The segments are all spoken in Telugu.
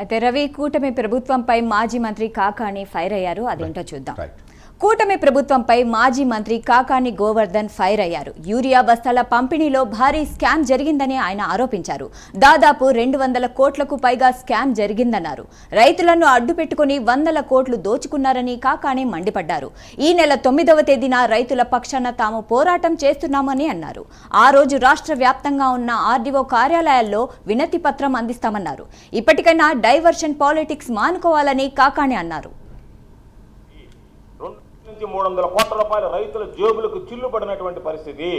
అయితే రవి కూటమి ప్రభుత్వంపై మాజీ మంత్రి కాకాని ఫైర్ అయ్యారు. అదేంటో చూద్దాం. కూటమి ప్రభుత్వంపై మాజీ మంత్రి కాకాని గోవర్ధన్ ఫైర్ అయ్యారు. యూరియా బస్తాల పంపిణీలో భారీ స్కామ్ జరిగిందని ఆయన ఆరోపించారు. దాదాపు రెండు వందల కోట్లకు పైగా స్కామ్ జరిగిందన్నారు. రైతులను అడ్డు పెట్టుకుని వందల కోట్లు దోచుకున్నారని కాకాని మండిపడ్డారు. ఈ నెల తొమ్మిదవ తేదీన రైతుల పక్షాన తాము పోరాటం చేస్తున్నామని అన్నారు. ఆ రోజు రాష్ట్ర వ్యాప్తంగా ఉన్న ఆర్డీఓ కార్యాలయాల్లో వినతి పత్రం అందిస్తామన్నారు. ఇప్పటికైనా డైవర్షన్ పాలిటిక్స్ మానుకోవాలని కాకాని అన్నారు. నుంచి మూడు వందల కోట్ల రూపాయలు రైతుల జేబులకు చిల్లు పడినటువంటి పరిస్థితి.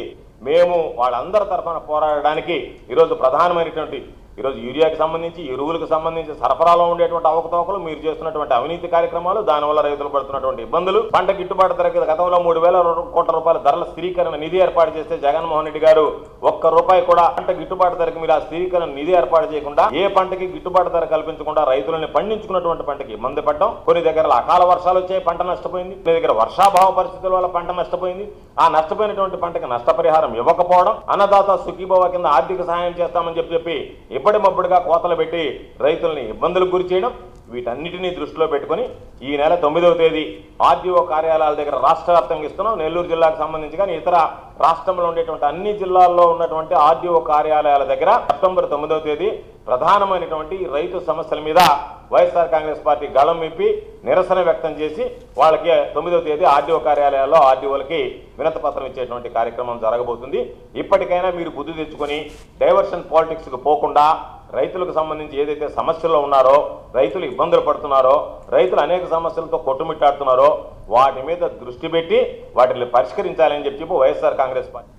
మేము వాళ్ళందరి తరఫున పోరాడడానికి ఈరోజు ప్రధానమైనటువంటి ఈరోజు యూరియాకి సంబంధించి ఎరువులకు సంబంధించి సరఫరాలో ఉండేటువంటి అవకతవకలు మీరు చేస్తున్నటువంటి అవినీతి కార్యక్రమాలు దానివల్ల రైతులు పడుతున్నటువంటి ఇబ్బందులు పంట గిట్టుబాటు ధర గతంలో మూడు వేల కోట్ల రూపాయల ధరల స్థిరీకరణ నిధి ఏర్పాటు చేస్తే జగన్మోహన్ రెడ్డి గారు ఒక్క రూపాయి కూడా పంట గిట్టుబాటు ధరకు మీరు ఆ స్థిరీకరణ నిధి ఏర్పాటు చేయకుండా ఏ పంటకి గిట్టుబాటు ధర కల్పించకుండా రైతులని పండించుకున్నటువంటి పంటకి ఇబ్బంది పడ్డం. కొన్ని దగ్గర అకాల వర్షాలు వచ్చాయి పంట నష్టపోయింది. కొన్ని దగ్గర వర్షాభావ పరిస్థితుల వల్ల పంట నష్టపోయింది. ఆ నష్టపోయినటువంటి పంటకి నష్టపరిహారం ఇవ్వకపోవడం అన్నదాత సుఖీభవ కింద ఆర్థిక సహాయం చేస్తామని చెప్పి చెప్పి ఇప్పటిమప్పుడుగా కోతలు పెట్టి రైతుల్ని ఇబ్బందులకు గురి చేయడం వీటన్నిటినీ దృష్టిలో పెట్టుకొని ఈ నెల తొమ్మిదవ తేదీ ఆర్డీఓ కార్యాలయాల దగ్గర రాష్ట్ర వ్యాప్తంగా ఇస్తున్నాం. నెల్లూరు జిల్లాకు సంబంధించి కానీ ఇతర రాష్ట్రంలో ఉండేటువంటి అన్ని జిల్లాల్లో ఉన్నటువంటి ఆర్డీఓ కార్యాలయాల దగ్గర సెప్టెంబర్ తొమ్మిదవ తేదీ ప్రధానమైనటువంటి రైతు సమస్యల మీద వైఎస్ఆర్ కాంగ్రెస్ పార్టీ గళం విప్పి నిరసన వ్యక్తం చేసి వాళ్ళకి తొమ్మిదవ తేదీ ఆర్డీఓ కార్యాలయాల్లో ఆర్డీఓలకి వినతపత్రం ఇచ్చేటువంటి కార్యక్రమం జరగబోతుంది. ఇప్పటికైనా మీరు బుద్ధి తెచ్చుకొని డైవర్షన్ పాలిటిక్స్కి పోకుండా రైతులకు సంబంధించి ఏదైతే సమస్యల్లో ఉన్నారో రైతులు ఇబ్బందులు పడుతున్నారో రైతులు అనేక సమస్యలతో కొట్టుమిట్టాడుతున్నారో వాటి మీద దృష్టి పెట్టి వాటిని పరిష్కరించాలని చెప్పి వైఎస్ఆర్ కాంగ్రెస్ పార్టీ